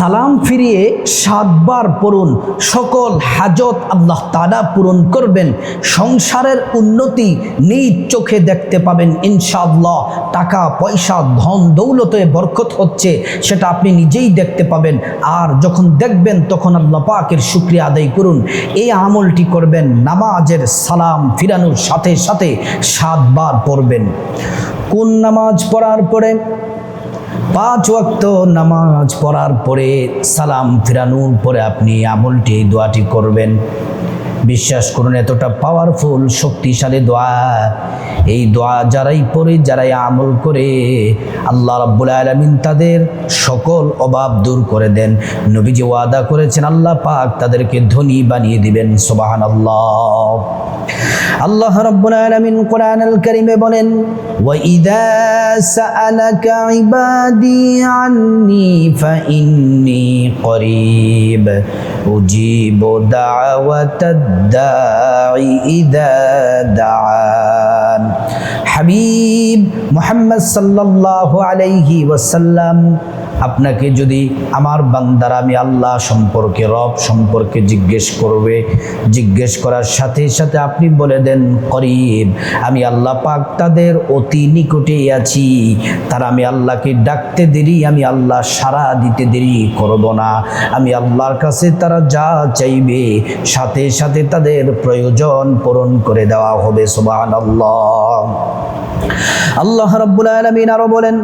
সালাম ফিরিয়ে সাতবার পড়ুন। সকল হাজত আল্লাহ তালা পূরণ করবেন। সংসারের উন্নতি নিজ চোখে দেখতে পাবেন ইনশাআল্লাহ। টাকা, পয়সা, ধন, দৌলতে বরকত হচ্ছে, সেটা আপনি নিজেই দেখতে পাবেন। আর যখন দেখবেন, তখন আল্লাহ পাকের শুক্রিয়া আদায় করুন। এই আমলটি করবেন, নামাজের সালাম ফিরানোর সাথে সাথে সাতবার পড়বেন। কোন নামাজ পড়ার পরে পাঁচ ওয়াক্ত নামাজ পড়ার পরে সালাম ফিরানোর পরে আপনি আমলটি দোয়াটি করবেন। বিশ্বাস করুন, এতটা পাওয়ারফুল শক্তিশালী দোয়া। এই দোয়া যারাই পড়ে, যারাই আমল করে, আল্লাহ রাব্বুল আলামিন তাদের সকল অভাব দূর করে দেন। নবীজি ওয়াদা করেছেন, আল্লাহ পাক তাদেরকে ধনী বানিয়ে দিবেন, সুবহানাল্লাহ। আল্লাহ আল্লাহ রাব্বুল আলামিন কোরআনুল কারীমে বলেন, ওয়া ইযা সাআলাকা ইবাদি আন্নি ফাইন্নি করিব। উজিবু দাওয়াতাদ দাঈ ইযা দাআন হাবিব মুহাম্মদ সাল্লাল্লাহু আলাইহি ওয়াসাল্লাম আপনাকে যদি আমার বান্দার আমি আল্লাহ সম্পর্কে, রব সম্পর্কে জিজ্ঞেস করবে, জিজ্ঞেস করার সাথে সাথে আপনি বলে দেন, করিব। আমি আল্লাহ পাক তাদের অতি নিকটেই আছি। তারা আমি আল্লাহকে ডাকতে দেরি, আমি আল্লাহ সারা দিতে দেরি করব না। আমি আল্লাহর কাছে তারা যা চাইবে, সাথে সাথে তাদের প্রয়োজন পূরণ করে দেওয়া হবে সুবাহ আল্লাহ আল্লাহ রব্বুল আলমিন আরও বলেন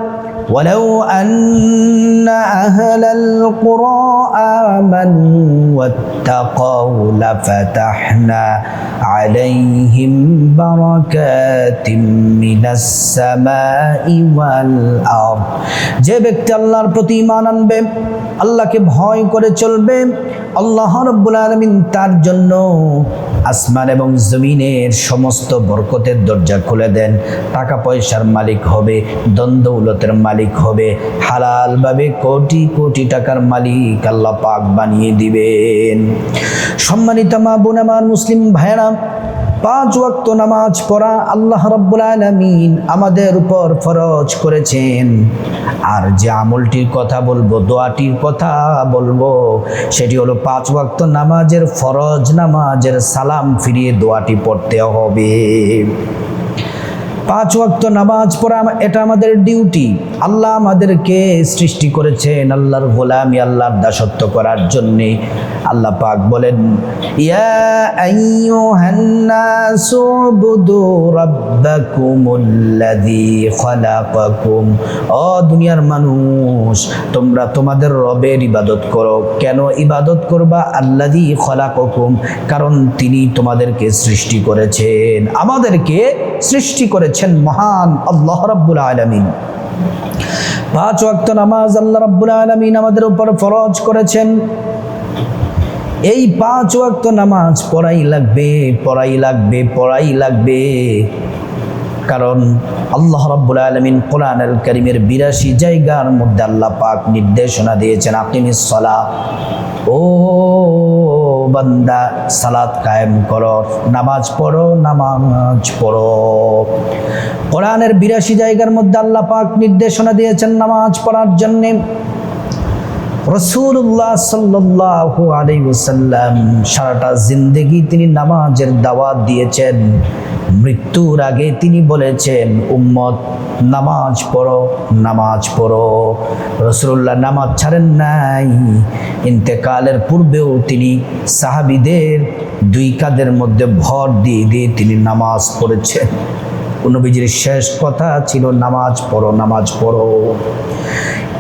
ولو أن أهل القرى آمنوا واتقوا لفتحنا عليهم بركات من السماء والأرض যে ব্যক্তি আল্লাহর প্রতি ইমান আনবে আল্লাহকে ভয় করে চলবে আল্লাহ রব্বুল আলমিন তার জন্য আসমান এবং জমিনের সমস্ত বরকতের দরজা খুলে দেন টাকা পয়সার মালিক হবে দ্বন্দ্বৌলতের মালিক হবে। হালালভাবে কোটি কোটি টাকার মালিক আল্লাহ পাক বানিয়ে দিবেন। সম্মানিত মা বোন, আমার মুসলিম ভাইরা পাঁচ ওয়াক্ত নামাজ পড়া আল্লাহ রব্বুল আলমিন আমাদের উপর ফরজ করেছেন। আর যে আমলটির কথা বলব, দোয়াটির কথা বলব, সেটি হলো পাঁচ ওয়াক্ত নামাজের ফরজ নামাজের সালাম ফিরিয়ে দোয়াটি পড়তে হবে। পাঁচ ওয়াক্ত নামাজ পড়া এটা আমাদের ডিউটি। আল্লাহ আমাদেরকে সৃষ্টি করেছেন আল্লাহর গোলামি, আল্লাহর দাসত্ব করার জন্যে। আল্লাহ পাক বলেন ও দুনিয়ার মানুষ, তোমরা তোমাদের রবের ইবাদত করো। কেন ইবাদত করবা? আল্লাযী খালাকাকুম, কারণ তিনি তোমাদেরকে সৃষ্টি করেছেন। আমাদেরকে সৃষ্টি করেছেন। মহান আল্লাহ রব্বুল আলমিন। পাঁচ ওয়াক্ত নামাজ আল্লাহ রব্বুল আলমিন আমাদের উপর ফরজ করেছেন। এই পাঁচ ওয়াক্ত নামাজ পড়াই লাগবে পড়াই লাগবে পড়াই লাগবে। কারণ আল্লাহ রাব্বুল আলামিন কোরআনুল করিমের বিরাশি জায়গার মধ্যে আল্লাহ পাক নির্দেশনা দিয়েছেন আকিমিস সলা ও বান্দা, সালাত কায়েম করো, নামাজ পড়ো নামাজ পড়ো। কোরআনের বিরাশি জায়গার মধ্যে আল্লাহ পাক নির্দেশনা দিয়েছেন নামাজ পড়ার জন্যে। রসুল্লাহ সাল্লাহ আলাই ওসাল্লাম সারাটা জিন্দেগি তিনি নামাজের দাওয়াত দিয়েছেন। মৃত্যুর আগে তিনি বলেছেন, উম্মত, নামাজ পড়ো নামাজ পড়ো। রসুল্লাহ নামাজ ছাড়েন নাই। ইন্তেকালের পূর্বেও তিনি সাহাবিদের দুই কাদের মধ্যে ভর দিয়ে দিয়ে তিনি নামাজ পড়েছেন। নবীজির শেষ কথা ছিল, নামাজ পড়ো নামাজ পড়ো।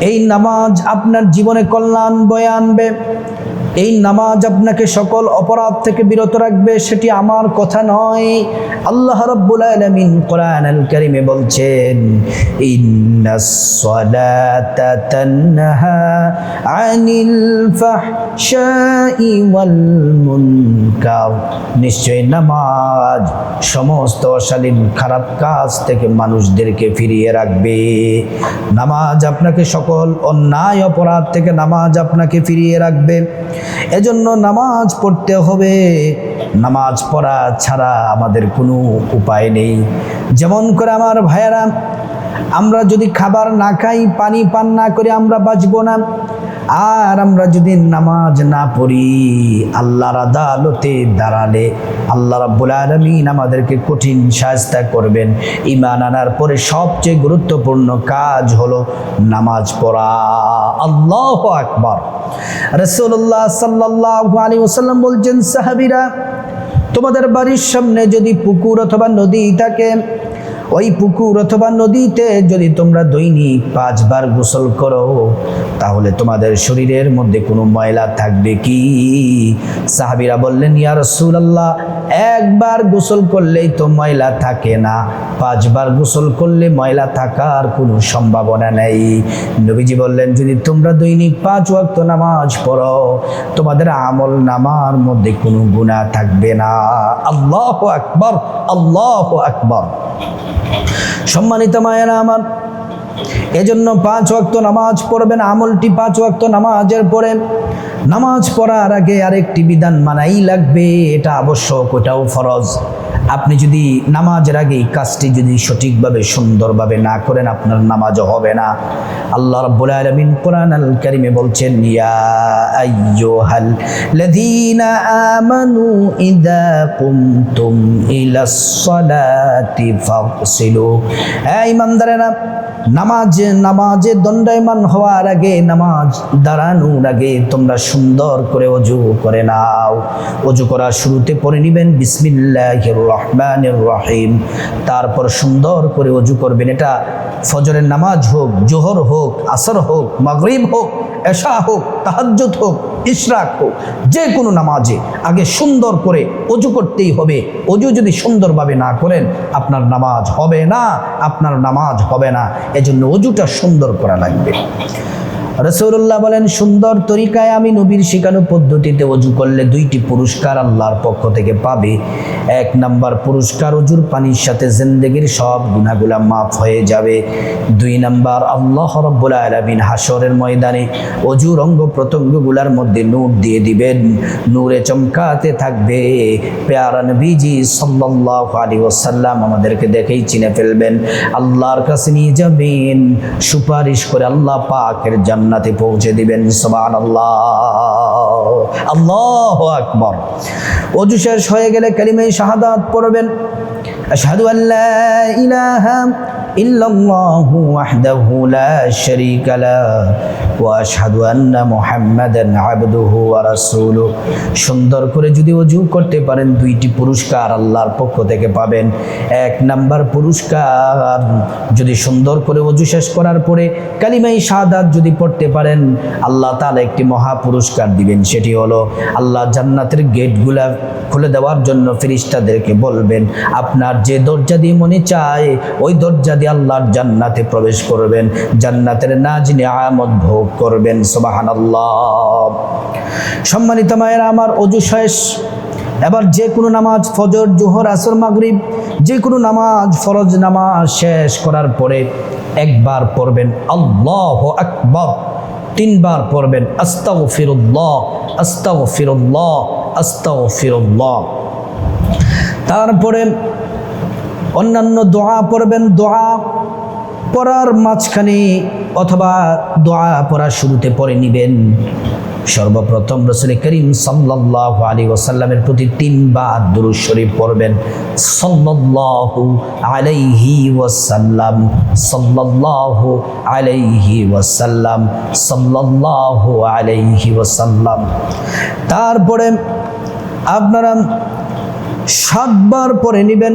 এই নামাজ আপনার জীবনে কল্যাণ বয়ে আনবে। এই নামাজ আপনাকে সকল অপরাধ থেকে বিরত রাখবে, সেটি আমার কথা নয়। আল্লাহ রাব্বুল আলামিন কোরআনুল কারীমে বলছেন নিশ্চয় নামাজ সমস্ত অশালীন খারাপ কাজ থেকে মানুষদেরকে ফিরিয়ে রাখবে। নামাজ আপনাকে সকল অন্যায় অপরাধ থেকে নামাজ আপনাকে ফিরিয়ে রাখবে। এজন্য নামাজ পড়তে হবে। নামাজ পড়া ছাড়া আমাদের কোনো উপায় নেই। যেমন করে আমার ভাইয়ারা, আমরা যদি খাবার না খাই, পানি পান না করে আমরা বাঁচব না। আর আমরা যদি নামাজ না পড়ি, আল্লাহর আদালতে দাঁড়ালে আল্লাহ রাব্বুল আলমিন আমাদেরকে কঠিন সাজতা করবেন। ইমান আনার পরে সবচেয়ে গুরুত্বপূর্ণ কাজ হলো নামাজ পড়া। আল্লাহ আকবর। রসুল্লাহ সাল্লাহ আলী ওসাল্লাম বলছেন, সাহাবিরা, তোমাদের বাড়ির সামনে যদি পুকুর অথবা নদী থাকে ওই পুকুর অথবা নদীতে যদি তোমরা দৈনিক পাঁচবার গোসল করো, তাহলে তোমাদের শরীরের মধ্যে কোনো ময়লা থাকবে কি? সাহাবিরা বললেন, ইয়া রাসূলুল্লাহ, একবার গোসল করলেই তো ময়লা থাকে না। পাঁচবার গোসল করলে ময়লা থাকার কোনো সম্ভাবনা নেই। নবীজি বললেন, যদি তোমরা দৈনিক পাঁচ ওয়াক্ত নামাজ পড়ো, তোমাদের আমল নামার মধ্যে কোনো গুনাহ থাকবে না। আল্লাহ আকবর আল্লাহ আকবর। সম্মানিত মায়েরা আমার, এজন্য পাঁচ ওয়াক্ত নামাজ পড়বেন, আমলটি পাঁচ ওয়াক্ত নামাজের পরে নামাজ পড়ার আগে আরেকটি বিধান মানাই লাগবে, এটা আবশ্যক ওটাও ফরজ। আপনি যদি নামাজের আগে এই কাজটি যদি সঠিকভাবে, সুন্দরভাবে না করেন, আপনার নামাজও হবে না। আল্লাহ রাব্বুল আলামিন কোরআন আল কারিমে বলছেন, ইয়া আইয়ুহাল লাযীনা আমানু ইযা কুমতুম ইলাস সালাতি ফাগসিলু। হে ঈমানদারেরা নামাজে নামাজে দণ্ডায়মান হওয়ার আগে, নামাজ দাঁড়ানোর আগে তোমরা সুন্দর করে অজু করে নাও। অজু করা শুরুতে পড়ে নেবেন, বিসমিল্লাহির রহমানির রহিম। তারপর সুন্দর করে অজু করবেন। এটা ফজরের নামাজ হোক, জোহর হোক, আসর হোক, মাগরিব হোক, এশা হোক, তাহাজ্জুদ হোক, ইশরাক হোক, যে কোনো নামাজে আগে সুন্দর করে অজু করতেই হবে। অজু যদি সুন্দরভাবে না করেন, আপনার নামাজ হবে না, আপনার নামাজ হবে না। এজন্য অজুটা সুন্দর করা লাগবে। রসৌল্লাহ বলেন, সুন্দর তরিকায় আমি নবীর শিখানো পদ্ধতিতে অজু করলে দুইটি পুরস্কার আল্লাহর পক্ষ থেকে পাবে। এক নাম্বার পুরস্কার অজুর পানির সাথে জিন্দগির সব গুণাগুলা মাফ হয়ে যাবে। দুই নাম্বার, আল্লাহ রব্বুল আলমিন হাসরের ময়দানে অজুর অঙ্গ প্রত্যঙ্গগুলার মধ্যে নূর দিয়ে দিবেন। নূরে চমকাতে থাকবে। পেয়ারা নবীজি সাল্লাহ আলী ওসাল্লাম আমাদেরকে দেখেই চিনে ফেলবেন। আল্লাহর কাছে নিয়ে যাবেন। সুপারিশ করে আল্লাহ পাকের জান্নাতে পৌঁছে দিবেন সমান আল্লাহ আল্লাহ আকবর। অজু শেষ হয়ে গেলে কালিমে শাহাদাত পড়বেন। আশহাদু আল্লাহ ওয়াহদাহু লা শারীকা লা ওয়া আশহাদু আন্না মুহাম্মাদান আবদুহু ওয়া রাসূলুহু। সুন্দর করে যদি অজু করতে পারেন, দুইটি পুরস্কার আল্লাহর পক্ষ থেকে পাবেন। এক নাম্বার পুরস্কার, যদি সুন্দর করে অজু শেষ করার পরে কালিমাই শাহাদাত যদি পড়তে পারেন, আল্লাহ তাআলা একটি মহা পুরস্কার দিবেন। সেটি হলো আল্লাহ জান্নাতের গেটগুলা খুলে দেওয়ার জন্য ফেরিস্তাদেরকে বলবেন, আপনার যে দরজা দিয়ে মনে চায়, ওই দরজা দিয়ে আল্লাহর জান্নাতে প্রবেশ করবেন, জান্নাতের নাজ নিয়ামত ভোগ করবেন সুবাহান সম্মানিত মায়েরা, আমার অজু শেষ। এবার যে কোনো নামাজ ফজর, জোহর, আসর, মাগরিব, যে কোনো নামাজ, ফরজ নামাজ শেষ করার পরে একবার পড়বেন আল্লাহ আকবর। তিনবার পড়বেন আস্তাও ফিরুল্লাহ আস্তাও ফিরুল্লাহ আস্তাও ফিরুল্লাহ তারপরে অন্যান্য দোয়া পড়বেন, দোয়া পড়ার মাঝখানে অথবা দোয়া পড়ার শুরুতে পড়ে নিবেন। সর্বপ্রথম রসুল করিম সাল্লাহ আলী ওসাল্লামের প্রতি তিনবার দুরুদ শরীফ পড়বেন। সাল্লাল্লাহু আলাইহি ওয়াসাল্লাম, সাল্লাল্লাহু আলাইহি ওয়াসাল্লাম, সাল্লাল্লাহু আলাইহি ওয়াসাল্লাম। তারপরে আপনারা সাতবার পরে নেবেন।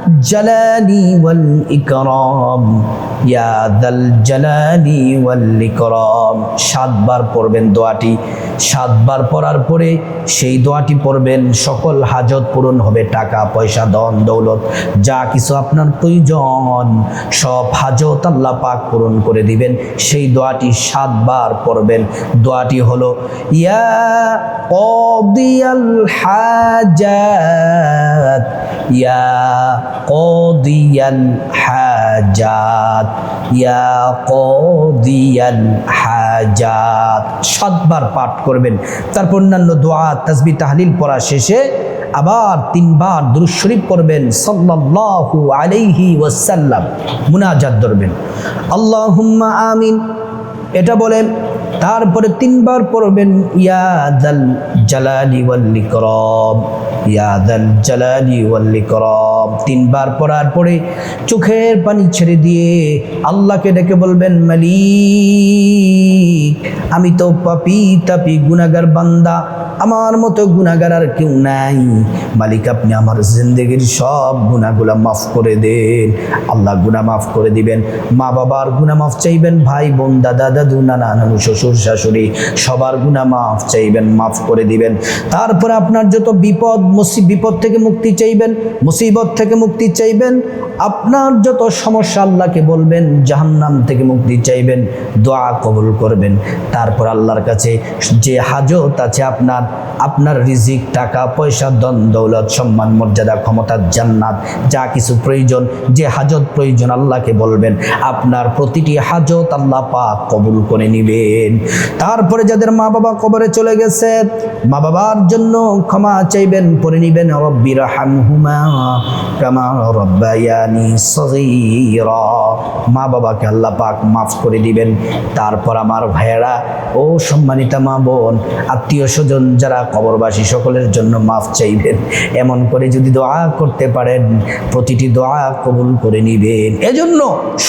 জালালি ওয়াল ইকরাম ইয়াদাল জালালি ওয়াল সাতবার পড়বেন দোয়াটি। সাতবার পড়ার পরে সেই দোয়াটি পড়বেন। সকল হাজত পূরণ হবে, টাকা, পয়সা, ধন, দৌলত, যা কিছু আপনার প্রয়োজন, সব হাজত আল্লাহ পাক পূরণ করে দিবেন। সেই দোয়াটি সাতবার পড়বেন। দোয়াটি হলো, ইয়া কদিয়াল হাজাত, ইয়া কদিয়াল হাজাত ইয়া কদিয়াল হাজাত সাতবার পাঠ করবেন। তারপর অন্যান্য দোয়া তাসবি তাহলিল পড়া শেষে আবার তিনবার দুরূদ শরীফ পড়বেন। সাল্লাল্লাহু আলাইহি ওয়াসাল্লাম মুনাজাত ধরবেন। আল্লাহুম্মা আমিন। এটা বলেন তারপরে তিনবার পড়বেন ইয়াদাল জালালি ওয়াল ইকরাম ইয়াদাল জালালি ওয়াল ইকরাম। তিনবার পড়ার পরে চোখের পানি ছেড়ে দিয়ে আল্লাহকে ডেকে বলবেন, মালিক, আমি তো পাপি তাপি গুনাগার বান্দা। আমার মতো গুনাগার আর কেউ নাই। মালিক, আপনি আমার জিন্দগির সব গুনাহগুলা মাফ করে দেন। আল্লাহ গুনাহ মাফ করে দিবেন। মা বাবার গুনাহ মাফ চাইবেন, ভাই, বোন, দাদা, দাদু, নানা, নানু, শ্বশুর, শাশুড়ি, সবার গুনাহ মাফ চাইবেন, মাফ করে দিবেন। তারপরে আপনার যত বিপদ বিপদ থেকে মুক্তি চাইবেন, মুসিবত থেকে মুক্তি চাইবেন, আপনার যত সমস্যা আল্লাহকে বলবেন, জাহান্নাম থেকে মুক্তি চাইবেন, দোয়া কবুল করবেন। তারপর আল্লাহর কাছে যে হাজত আছে আপনার আপনার রিজিক, টাকা, পয়সা দন দৌলত, সম্মান, মর্যাদা, ক্ষমতা, জান্নাত, যা কিছু প্রয়োজন, যে হাজত প্রয়োজন, আল্লাহকে বলবেন। আপনার প্রতিটি হাজত আল্লাহ পাক কবুল করে নিবেন। তারপরে যাদের মা বাবা কবরে চলে গেছে মা বাবার জন্য ক্ষমা চাইবেন, পরে নিবেন রব্বির হামহুমা কামা রব্বায়ানি সগীরা। মা বাবাকে আল্লাহ পাক মাফ করে দিবেন। তারপর আমার ভাইয়েরা, ও সম্মানিতা মা বোন আত্মীয় স্বজন যারা কবরবাসী, সকলের জন্য মাফ চাইবেন। এমন করে যদি দোয়া করতে পারেন, প্রতিটি দোয়া কবুল করে নিবেন। এজন্য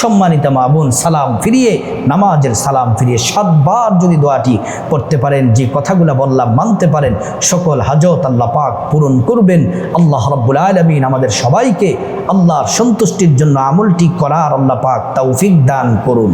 সম্মানিতা মা বোন, সালাম ফিরিয়ে, নামাজের সালাম ফিরিয়ে সাতবার যদি দোয়াটি পড়তে পারেন, যে কথাগুলো বললাম মানতে পারেন, সকল হাজত আল্লাহ পাক পূরণ করবেন। আল্লাহ রব্বুল আলমিন আমাদের সবাইকে আল্লাহর সন্তুষ্টির জন্য আমলটি করার আল্লাহ পাক তৌফিক দান করুন।